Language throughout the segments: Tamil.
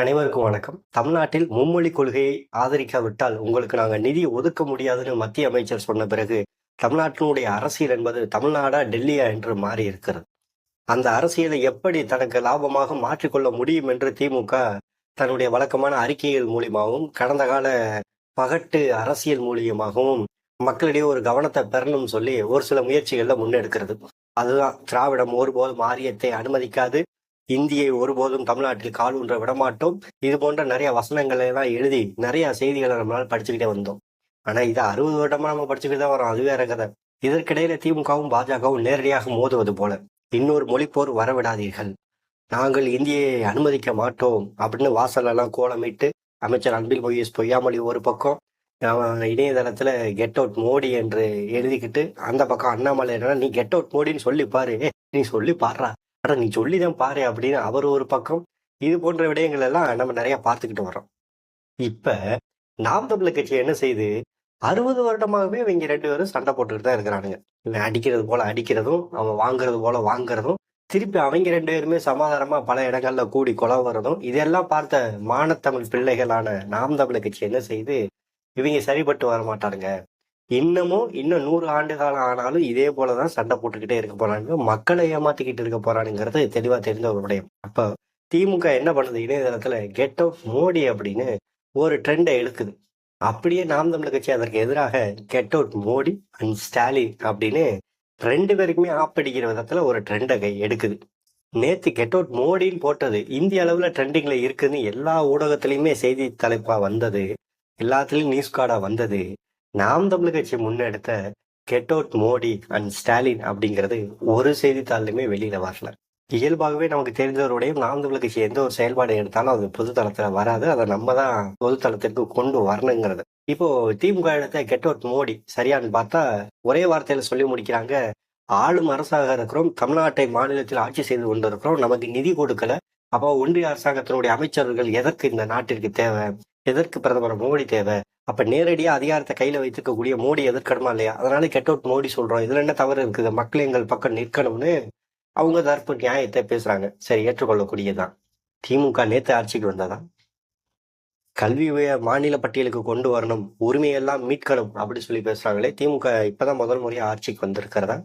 அனைவருக்கும் வணக்கம். தமிழ்நாட்டில் மும்மொழி கொள்கையை ஆதரிக்காவிட்டால் உங்களுக்கு நாங்கள் நிதி ஒதுக்க முடியாதுன்னு மத்திய அமைச்சர் சொன்ன பிறகு தமிழ்நாட்டினுடைய அரசியல் என்பது தமிழ்நாடா டெல்லியா என்று மாறி இருக்கிறது. அந்த அரசியலை எப்படி தனக்கு லாபமாக மாற்றிக்கொள்ள முடியும் என்று திமுக தன்னுடைய வழக்கமான அறிக்கைகள் மூலியமாகவும் கடந்த கால பகட்டு அரசியல் மூலியமாகவும் மக்களிடையே ஒரு கவனத்தை பெறணும்னு சொல்லி ஒரு சில முயற்சிகளில் முன்னெடுக்கிறது. அதுதான் திராவிடம் ஒருபோதும் ஆரியத்தை அனுமதிக்காது. இந்தியை ஒருபோதும் தமிழ்நாட்டில் கால் ஊன்ற விடமாட்டோம். இது போன்ற நிறைய வசனங்களை எல்லாம் எழுதி நிறைய செய்திகளை நம்மளால் படிச்சுக்கிட்டே வந்தோம். ஆனா இது அறுபது வருடமா நம்ம படிச்சுக்கிட்டு தான் வரோம் அது வேற கதை. இதற்கிடையில திமுகவும் பாஜகவும் நேரடியாக மோதுவது போல. இன்னொரு மொழிப்போர் வரவிடாதீர்கள். நாங்கள் இந்தியை அனுமதிக்க மாட்டோம் அப்படின்னு வாசலெல்லாம் கோலமிட்டு அமைச்சர் அன்பில் மொய்ஸ் பொய்யாமொழி ஒரு பக்கம் இணையதளத்துல கெட் அவுட் மோடி என்று எழுதிக்கிட்டு அந்த பக்கம் அண்ணாமலை என்னன்னா நீ கெட் அவுட் மோடின்னு சொல்லி பாரு நீ சொல்லி பாடுறா அட நீ சொல்லிதான் பாரு அப்படின்னு அவர் ஒரு பக்கம் இது போன்ற விடயங்கள் எல்லாம் நம்ம நிறைய பார்த்துக்கிட்டு வரோம் இப்ப நாம் தமிழர் கட்சி என்ன செய்யுது அறுபது வருடமாகவே இவங்க ரெண்டு பேரும் சண்டை போட்டுக்கிட்டு தான் இருக்கிறானுங்க. இவன் அடிக்கிறது போல அடிக்கிறதும் அவன் வாங்குறது போல வாங்குறதும் திருப்பி அவங்க ரெண்டு பேருமே சமாதானமா பல இடங்கள்ல கூடி கொலவறதும் இதெல்லாம் பார்த்த மானத்தமிழ் பிள்ளைகளான நாம் தமிழர் கட்சி என்ன செய்து இவங்க சரிப்பட்டு வர மாட்டாருங்க இன்னமும் இன்னும் நூறு ஆண்டு காலம் ஆனாலும் இதே போலதான் சண்டை போட்டுக்கிட்டே இருக்க போறானுங்க மக்களை ஏமாத்திக்கிட்டு இருக்க போறானுங்கிறது தெளிவா தெரிஞ்ச ஒரு விடயம் அப்ப திமுக என்ன பண்ணுது? இணையதளத்துல கெட் அவுட் மோடி அப்படின்னு ஒரு ட்ரெண்டை எடுக்குது அப்படியே நாம் தமிழர் கட்சி அதற்கு எதிராக get out Modi and Stalin அப்படின்னு ரெண்டு பேருக்குமே ஆப்படிக்கிற விதத்துல ஒரு ட்ரெண்டை கை எடுக்குது. நேத்து கெட் அவுட் மோடின்னு போட்டது இந்திய அளவுல ட்ரெண்டிங்ல இருக்குன்னு எல்லா ஊடகத்திலயுமே செய்தி தலைப்பா வந்தது. எல்லாத்துலயும் நியூஸ் கார்டா வந்தது. நாம் தமிழ் கட்சி முன்னெடுத்த get out Modi and Stalin அப்படிங்கிறது ஒரு செய்தித்தாள்லையுமே வெளியில வரல. இயல்பாகவே நமக்கு தெரிஞ்சவருடையும் நாம் தமிழ் கட்சி எந்த ஒரு செயல்பாடு எடுத்தாலும் அது பொது தளத்துல வராது. அதை நம்ம தான் பொது தளத்திற்கு கொண்டு வரணுங்கிறது. இப்போ திமுக எடுத்த கெட் அவுட் மோடி சரியான்னு பார்த்தா ஒரே வார்த்தையில சொல்லி முடிக்கிறாங்க. ஆளும் அரசாக இருக்கிறோம் தமிழ்நாட்டை மாநிலத்தில் ஆட்சி செய்து கொண்டிருக்கிறோம். நமக்கு நிதி கொடுக்கல. அப்போ ஒன்றிய அரசாங்கத்தினுடைய அமைச்சர்கள் எதற்கு இந்த நாட்டிற்கு தேவை? எதற்கு பிரதமர் மோடி தேவை? அப்ப நேரடியா அதிகாரத்தை கையில வைத்திருக்கக்கூடிய மோடி எதிர்க்கணுமா இல்லையா? அதனால கெட் அவுட் மோடி சொல்றோம் இதுல என்ன தவறு இருக்குது? மக்கள் எங்கள் பக்கம் நிற்கணும்னு அவங்க தரப்பு நியாயத்தை பேசுறாங்க. சரி ஏற்றுக்கொள்ளக்கூடியதுதான். திமுக நேத்து ஆட்சிக்கு வந்ததா? கல்வி மாநில பட்டியலுக்கு கொண்டு வரணும். உரிமையெல்லாம் மீட்கணும் அப்படி சொல்லி பேசுறாங்களே. திமுக இப்பதான் முதல் முறையா ஆட்சிக்கு வந்திருக்கிறதா?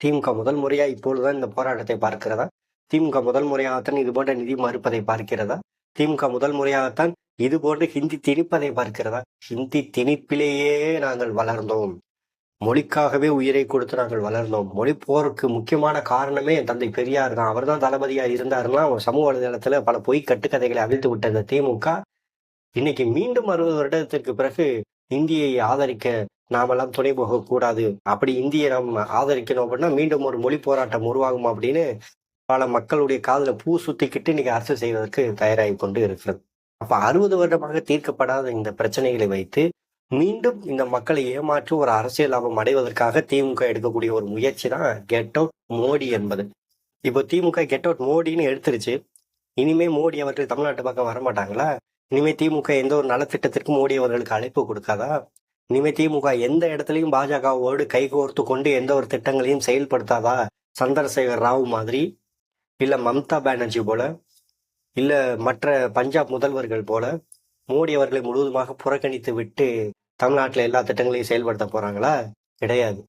திமுக முதல் முறையா இப்பொழுதுதான் இந்த போராட்டத்தை பார்க்கிறதா? திமுக முதல் முறையாகத்தான் இது போன்ற நிதி மறுப்பதை பார்க்கிறதா? திமுக முதல் முறையாகத்தான் இது போன்று ஹிந்தி திணிப்பதை பார்க்கிறதா? ஹிந்தி திணிப்பிலேயே நாங்கள் வளர்ந்தோம். மொழிக்காகவே உயிரை கொடுத்து நாங்கள் வளர்ந்தோம். மொழி போருக்கு முக்கியமான காரணமே என் தந்தை பெரியார் தான். அவர் தான் தளபதியா இருந்தாருன்னா அவர் சமூக வலைதளத்துல பல பொய் கட்டுக்கதைகளை அவிழ்த்து விட்ட இந்த திமுக. இன்னைக்கு மீண்டும் அறுபது வருடத்திற்கு பிறகு இந்தியை ஆதரிக்க நாமெல்லாம் துணை போக கூடாது அப்படி இந்தியை நாம் ஆதரிக்கணும் அப்படின்னா மீண்டும் ஒரு மொழி போராட்டம் உருவாகும் அப்படின்னு பல மக்களுடைய காதல பூ சுத்திக்கிட்டு இன்னைக்கு அரசு செய்வதற்கு தயாராகி கொண்டு இருக்கிறது. அப்ப அறுபது வருடமாக தீர்க்கப்படாத இந்த பிரச்சனைகளை வைத்து மீண்டும் இந்த மக்களை ஏமாற்றி ஒரு அரசியல் லாபம் அடைவதற்காக திமுக எடுக்கக்கூடிய ஒரு முயற்சி தான் கெட் அவுட் மோடி என்பது. இப்போ திமுக கெட் அவுட் மோடின்னு எடுத்துருச்சு. இனிமே மோடி அவர்கள் தமிழ்நாட்டு பக்கம் வரமாட்டாங்களா? இனிமே திமுக எந்த ஒரு நலத்திட்டத்திற்கும் மோடி அவர்களுக்கு அழைப்பு கொடுக்காதா? இனிமே திமுக எந்த இடத்துலையும் பாஜகவோடு கைகோர்த்து கொண்டு எந்த ஒரு திட்டங்களையும் செயல்படுத்தாதா? சந்திரசேகர் ராவ் மாதிரி? இல்ல மம்தா பானர்ஜி போல? இல்லை மற்ற பஞ்சாப் முதல்வர்கள் போல மோடி அவர்களை முழுவதுமாக புறக்கணித்து விட்டு தமிழ்நாட்டில் எல்லா திட்டங்களையும் செயல்படுத்த போகிறாங்களா கிடையாது.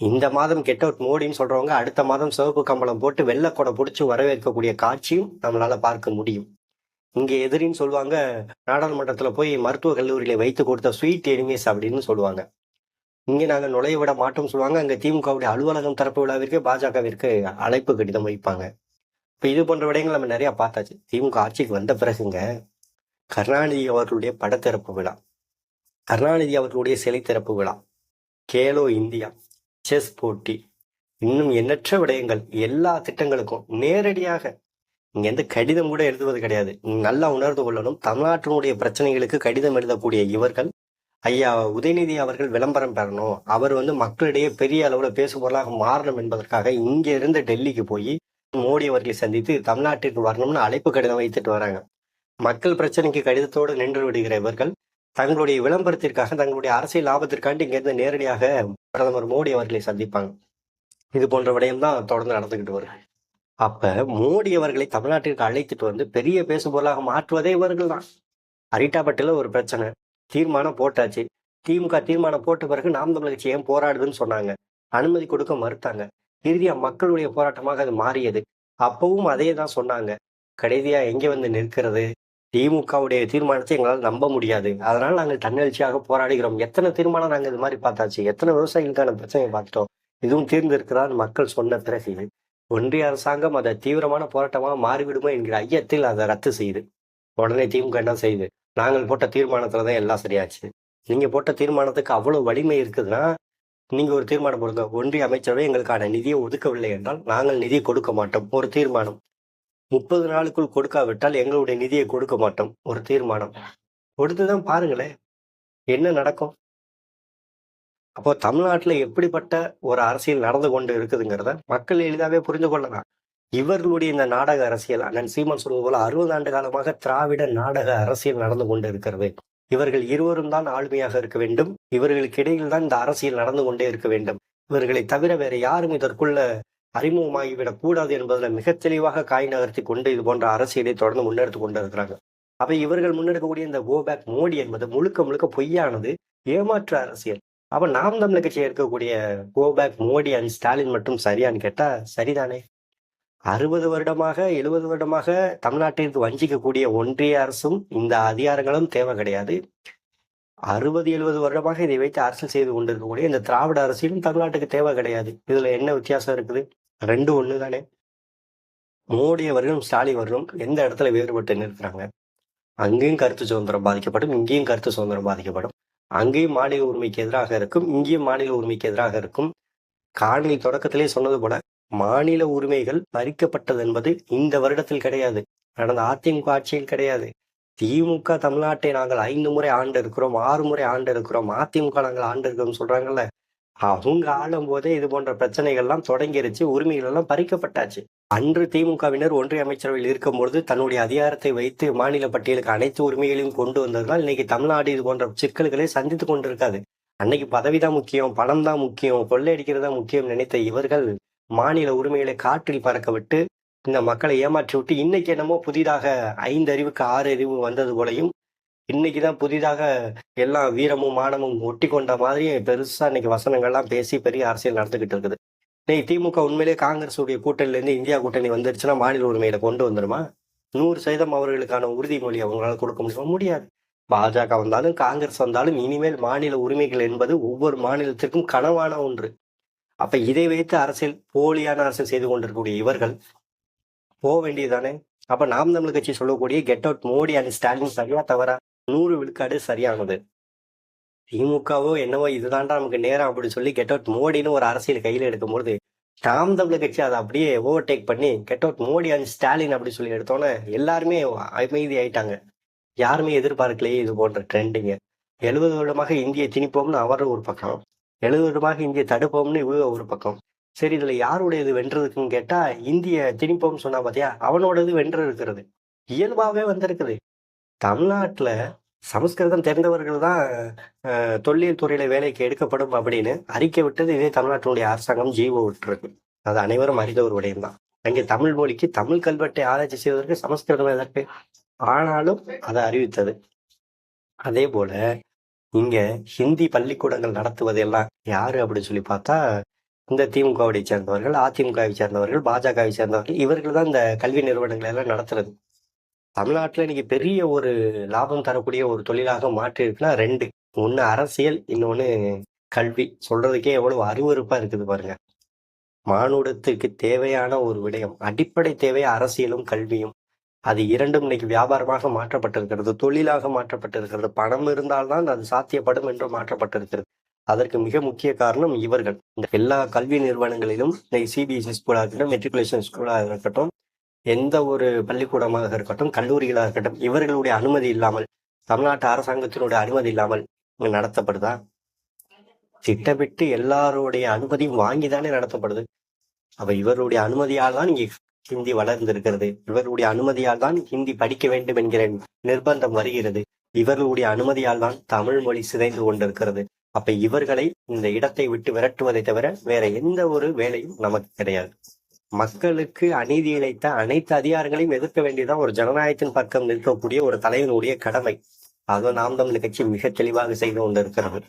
இந்த மாதம் கெட் அவுட் மோடின்னு சொல்கிறவங்க அடுத்த மாதம் சிவப்பு கம்பளம் போட்டு வெள்ளக்கொடை பிடிச்சி வரவேற்கக்கூடிய காட்சியும் நம்மளால் பார்க்க முடியும். இங்கே எதிரின்னு சொல்லுவாங்க நாடாளுமன்றத்தில் போய் மருத்துவக் கல்லூரியில் வைத்து கொடுத்த ஸ்வீட் எனிமீஸ் அப்படின்னு சொல்லுவாங்க. இங்கே நாங்கள் நுழைய விட மாட்டோம் சொல்லுவாங்க அங்கே திமுகவுடைய அலுவலகம் தரப்பு விழாவிற்கு பாஜகவிற்கு அழைப்பு கடிதம் வைப்பாங்க. இப்போ இது போன்ற விடயங்கள் நம்ம நிறையா பார்த்தாச்சு. திமுக ஆட்சிக்கு வந்த பிறகுங்க கருணாநிதி அவர்களுடைய படத்திறப்பு விழா கருணாநிதி அவர்களுடைய சிலை திறப்பு விழா கேலோ இந்தியா செஸ் போட்டி இன்னும் எண்ணற்ற விடயங்கள் எல்லா திட்டங்களுக்கும் நேரடியாக இங்க எந்த கடிதம் கூட எழுதுவது கிடையாது. நல்லா உணர்ந்து கொள்ளணும். தமிழ்நாட்டினுடைய பிரச்சனைகளுக்கு கடிதம் எழுதக்கூடிய இவர்கள் ஐயா உதயநிதி அவர்கள் விளம்பரம் பெறணும். அவர் வந்து மக்களிடையே பெரிய அளவில் பேசுபொருளாக மாறணும் என்பதற்காக இங்கே இருந்து டெல்லிக்கு போய் மோடி அவர்களை சந்தித்து தமிழ்நாட்டிற்கு வரணும்னு அழைப்பு கடிதம் வைத்துட்டு வராங்க. மக்கள் பிரச்சனைக்கு கடிதத்தோடு நின்று விடுகிற இவர்கள் தங்களுடைய விளம்பரத்திற்காக தங்களுடைய அரசியல் லாபத்திற்காண்டி இங்கிருந்து நேரடியாக பிரதமர் மோடி அவர்களை சந்திப்பாங்க. இது போன்ற விடயம் தான் தொடர்ந்து நடந்துகிட்டு வருது. அப்ப மோடி அவர்களை தமிழ்நாட்டிற்கு அழைத்துட்டு வந்து பெரிய பேசுபொருளாக மாற்றுவதே இவர்கள் தான் அரிட்டாபட்டில ஒரு பிரச்சனை. தீர்மானம் போட்டாச்சு. திமுக தீர்மானம் போட்ட பிறகு நாம் தமிழக கட்சி ஏன் போராடுதுன்னு சொன்னாங்க. அனுமதி கொடுக்க மறுத்தாங்க. இறுதியா மக்களுடைய போராட்டமாக அது மாறியது. அப்பவும் அதே தான் சொன்னாங்க. கடைசியா எங்கே வந்து நிற்கிறது? திமுகவுடைய தீர்மானத்தை எங்களால் நம்ப முடியாது. அதனால நாங்கள் தன்னெழுச்சியாக போராடுகிறோம். எத்தனை தீர்மானம் நாங்கள் இது மாதிரி பார்த்தாச்சு? எத்தனை விவசாயிகளுக்கான பிரச்சனையை பார்த்துட்டோம் இதுவும் தீர்ந்திருக்கிறான்னு மக்கள் சொன்ன பிறகு ஒன்றிய அரசாங்கம் அதை தீவிரமான போராட்டமாக மாறிவிடுமோ என்கிற ஐயத்தில் அதை ரத்து செய்யுது உடனே திமுக என்ன செய்யுது நாங்கள் போட்ட தீர்மானத்துல தான் எல்லாம் சரியாச்சு. நீங்க போட்ட தீர்மானத்துக்கு அவ்வளவு வலிமை இருக்குதுன்னா நீங்க ஒரு தீர்மானம் போடுங்க. ஒன்றிய அமைச்சரவை எங்களுக்கான நிதியை ஒதுக்கவில்லை என்றால் நாங்கள் நிதி கொடுக்க மாட்டோம். ஒரு தீர்மானம். முப்பது நாளுக்குள் கொடுக்காவிட்டால் எங்களுடைய நிதியை கொடுக்க மாட்டோம். ஒரு தீர்மானம். கொடுத்துதான் பாருங்களேன் என்ன நடக்கும்? அப்போ தமிழ்நாட்டுல எப்படிப்பட்ட ஒரு அரசியல் நடந்து கொண்டு இருக்குதுங்கிறத மக்கள் எளிதாவே புரிந்து கொள்ளலாம். இவர்களுடைய இந்த நாடக அரசியல் அண்ணன் சீமான் சொல்வது போல அறுபது ஆண்டு காலமாக திராவிட நாடக அரசியல் நடந்து கொண்டு இருக்கிறது. இவர்கள் இருவரும் தான் ஆளுமையாக இருக்க வேண்டும். இவர்களுக்கு இடையில் தான் இந்த அரசியல் நடந்து கொண்டே இருக்க வேண்டும். இவர்களை தவிர வேற யாரும் இதற்குள்ள அறிமுகமாகிவிடக் கூடாது என்பதில் மிக தெளிவாக காய் நகர்த்தி கொண்டு இது போன்ற அரசியலை தொடர்ந்து முன்னெடுத்து கொண்டு இருக்கிறாங்க அப்ப இவர்கள் முன்னெடுக்கக்கூடிய இந்த கோ பேக் மோடி என்பது முழுக்க முழுக்க பொய்யானது ஏமாற்று அரசியல். அப்ப நாம் தமிழ் கட்சியில் இருக்கக்கூடிய go back Modi and Stalin மட்டும் சரியான்னு கேட்டா சரிதானே? அறுபது வருடமாக எழுபது வருடமாக தமிழ்நாட்டிற்கு வஞ்சிக்கக்கூடிய ஒன்றிய அரசும் இந்த அதிகாரங்களும் தேவை கிடையாது. அறுபது எழுபது வருடமாக இதை வைத்து அரசியல் செய்து கொண்டிருக்கக்கூடிய இந்த திராவிட அரசியலும் தமிழ்நாட்டுக்கு தேவை கிடையாது. இதுல என்ன வித்தியாசம் இருக்குது? ரெண்டு ஒன்று தானே மோடி அவர்களும் ஸ்டாலின் அவர்களும் எந்த இடத்துல வேறுபட்டு நிற்கிறாங்க? அங்கேயும் கருத்து சுதந்திரம் பாதிக்கப்படும் இங்கேயும் கருத்து சுதந்திரம் பாதிக்கப்படும். அங்கேயும் மாநில உரிமைக்கு எதிராக இருக்கும் இங்கேயும் மாநில உரிமைக்கு எதிராக இருக்கும். காணொலி தொடக்கத்திலே சொன்னது போல மாநில உரிமைகள் பறிக்கப்பட்டது என்பது இந்த வருடத்தில் கிடையாது. நடந்த அதிமுக ஆட்சியில் கிடையாது. திமுக தமிழ்நாட்டை நாங்கள் ஐந்து முறை ஆண்டு இருக்கிறோம் ஆறு முறை ஆண்டு இருக்கிறோம் அதிமுக நாங்கள் ஆண்டு இருக்கிறோம் சொல்றாங்கல்ல? அவங்க ஆளும் போதே இது போன்ற பிரச்சனைகள்லாம் தொடங்கிருச்சு உரிமைகள் எல்லாம் பறிக்கப்பட்டாச்சு. அன்று திமுகவினர் ஒன்றிய அமைச்சரவையில் இருக்கும்பொழுது தன்னுடைய அதிகாரத்தை வைத்து மாநில பட்டியலுக்கு அனைத்து உரிமைகளையும் கொண்டு வந்ததுனால் இன்னைக்கு தமிழ்நாடு இது போன்ற சிக்கல்களை சந்தித்து கொண்டிருக்காது. அன்னைக்கு பதவி தான் முக்கியம் பணம் தான் முக்கியம் கொள்ளையடிக்கிறது தான் முக்கியம் நினைத்த இவர்கள் மாநில உரிமைகளை காற்றில் பறக்க விட்டு இந்த மக்களை ஏமாற்றி விட்டு இன்னைக்கு என்னமோ புதிதாக ஐந்து அறிவுக்கு ஆறு அறிவு வந்தது போலையும் இன்னைக்குதான் புதிதாக எல்லாம் வீரமும் மானமும் ஒட்டி கொண்ட மாதிரி பெருசா இன்னைக்கு வசனங்கள்லாம் பேசி பெரிய அரசியல் நடந்துகிட்டு இருக்குது. இன்னைக்கு திமுக உண்மையிலே காங்கிரஸ் உடைய கூட்டணிலேருந்து இந்தியா கூட்டணி வந்துருச்சுன்னா மாநில உரிமையில கொண்டு வந்துருமா? நூறு சதவீதம் அவர்களுக்கான உறுதிமொழி அவங்களால கொடுக்க முடியுமா? முடியாது. பாஜக வந்தாலும் காங்கிரஸ் வந்தாலும் இனிமேல் மாநில உரிமைகள் என்பது ஒவ்வொரு மாநிலத்திற்கும் கனவான ஒன்று. அப்ப இதை வைத்து அரசியல் போலியான அரசியல் செய்து கொண்டிருக்கக்கூடிய இவர்கள் போக வேண்டியதுதானே? அப்ப நாம் தமிழ் கட்சி சொல்லக்கூடிய get out Modi and Stalin சரியா தவறா? நூறு விழுக்காடு சரியானது. திமுகவோ என்னவோ இதுதான்டா நமக்கு நேரம் அப்படின்னு சொல்லி கெட் அவுட் மோடின்னு ஒரு அரசியல் கையில் எடுக்கும்போது நாம் தமிழ் கட்சி அதை அப்படியே ஓவர்டேக் பண்ணி get out Modi and Stalin அப்படி சொல்லி எடுத்தோன்னே எல்லாருமே அமைதி ஆயிட்டாங்க. யாருமே எதிர்பார்க்கலையே இது போன்ற ட்ரெண்டிங்க எழுபது வருடமாக இந்தியை திணிப்போம்னு அவர் ஒரு பக்கம். எழுபது இந்திய தடுப்போம்னு இவ்வளோ ஒரு பக்கம். சரி இதுல யாருடையது வென்றதுக்குன்னு கேட்டா இந்திய திணிப்போம்னு சொன்னா பாத்தியா? அவனோடது வென்று இருக்கிறது இயல்பாவே வந்திருக்குது. தமிழ்நாட்டுல சமஸ்கிருதம் தெரிந்தவர்கள் தான் தொல்லியல் துறையில வேலைக்கு எடுக்கப்படும் அப்படின்னு அறிக்கை விட்டது இதே தமிழ்நாட்டினுடைய அரசாங்கம் ஜீவோ விட்டுருக்கு. அது அனைவரும் அறிந்த ஒரு விடயம் தான். அங்கே தமிழ் மொழிக்கு தமிழ் கல்வெட்டை ஆராய்ச்சி செய்வதற்கு சமஸ்கிருதம் எதற்கு? ஆனாலும் அதை அறிவித்தது. அதே போல இங்க ஹிந்தி பள்ளிக்கூடங்கள் நடத்துவதெல்லாம் யாரு அப்படின்னு சொல்லி பார்த்தா இந்த திமுகவை சேர்ந்தவர்கள் அதிமுகவை சேர்ந்தவர்கள் பாஜகவை சேர்ந்தவர்கள் இவர்கள் தான் இந்த கல்வி நிறுவனங்களை எல்லாம் நடத்துறது. தமிழ்நாட்டில் இன்னைக்கு பெரிய ஒரு லாபம் தரக்கூடிய ஒரு தொழிலாக மாற்றி இருக்குன்னா ரெண்டு. ஒன்று அரசியல் இன்னொன்னு கல்வி. சொல்றதுக்கே எவ்வளவு அருவருப்பா இருக்குது பாருங்க. மானுடத்துக்கு தேவையான ஒரு விடயம் அடிப்படை தேவை அரசியலும் கல்வியும். அது இரண்டும் இன்னைக்கு வியாபாரமாக மாற்றப்பட்டிருக்கிறது தொழிலாக மாற்றப்பட்டிருக்கிறது. பணம் இருந்தால்தான் அது சாத்தியப்படும் என்று மாற்றப்பட்டிருக்கிறது. அதற்கு மிக முக்கிய காரணம் இவர்கள். இந்த எல்லா கல்வி நிறுவனங்களிலும் சிபிஎஸ்இ ஸ்கூலாக இருக்கட்டும் மெட்ரிகுலேஷன் ஸ்கூலாக இருக்கட்டும் எந்த ஒரு பள்ளிக்கூடமாக இருக்கட்டும் கல்லூரிகளாக இருக்கட்டும் இவர்களுடைய அனுமதி இல்லாமல் தமிழ்நாட்டு அரசாங்கத்தினுடைய அனுமதி இல்லாமல் இங்க நடத்தப்படுதா? திட்டமிட்டு எல்லாருடைய அனுமதியும் வாங்கி தானே நடத்தப்படுது. அப்ப இவருடைய அனுமதியால் தான் இங்கே ஹிந்தி வளர்ந்திருக்கிறது. இவருடைய அனுமதியால் தான் ஹிந்தி படிக்க வேண்டும் என்கிற நிர்பந்தம் வருகிறது. இவர்களுடைய அனுமதியால் தான் தமிழ் மொழி சிதைந்து கொண்டிருக்கிறது. அப்ப இவர்களை இந்த இடத்தை விட்டு விரட்டுவதை தவிர வேற எந்த ஒரு வேலையும் நமக்கு கிடையாது. மக்களுக்கு அநீதி இழைத்த அனைத்து அதிகாரங்களையும் எதிர்க்க வேண்டியதான் ஒரு ஜனநாயகத்தின் பக்கம் நிற்கக்கூடிய ஒரு தலைவனுடைய கடமை. அதுவும் நாம் தமிழ் கட்சி மிக தெளிவாக செய்து கொண்டிருக்கிறது.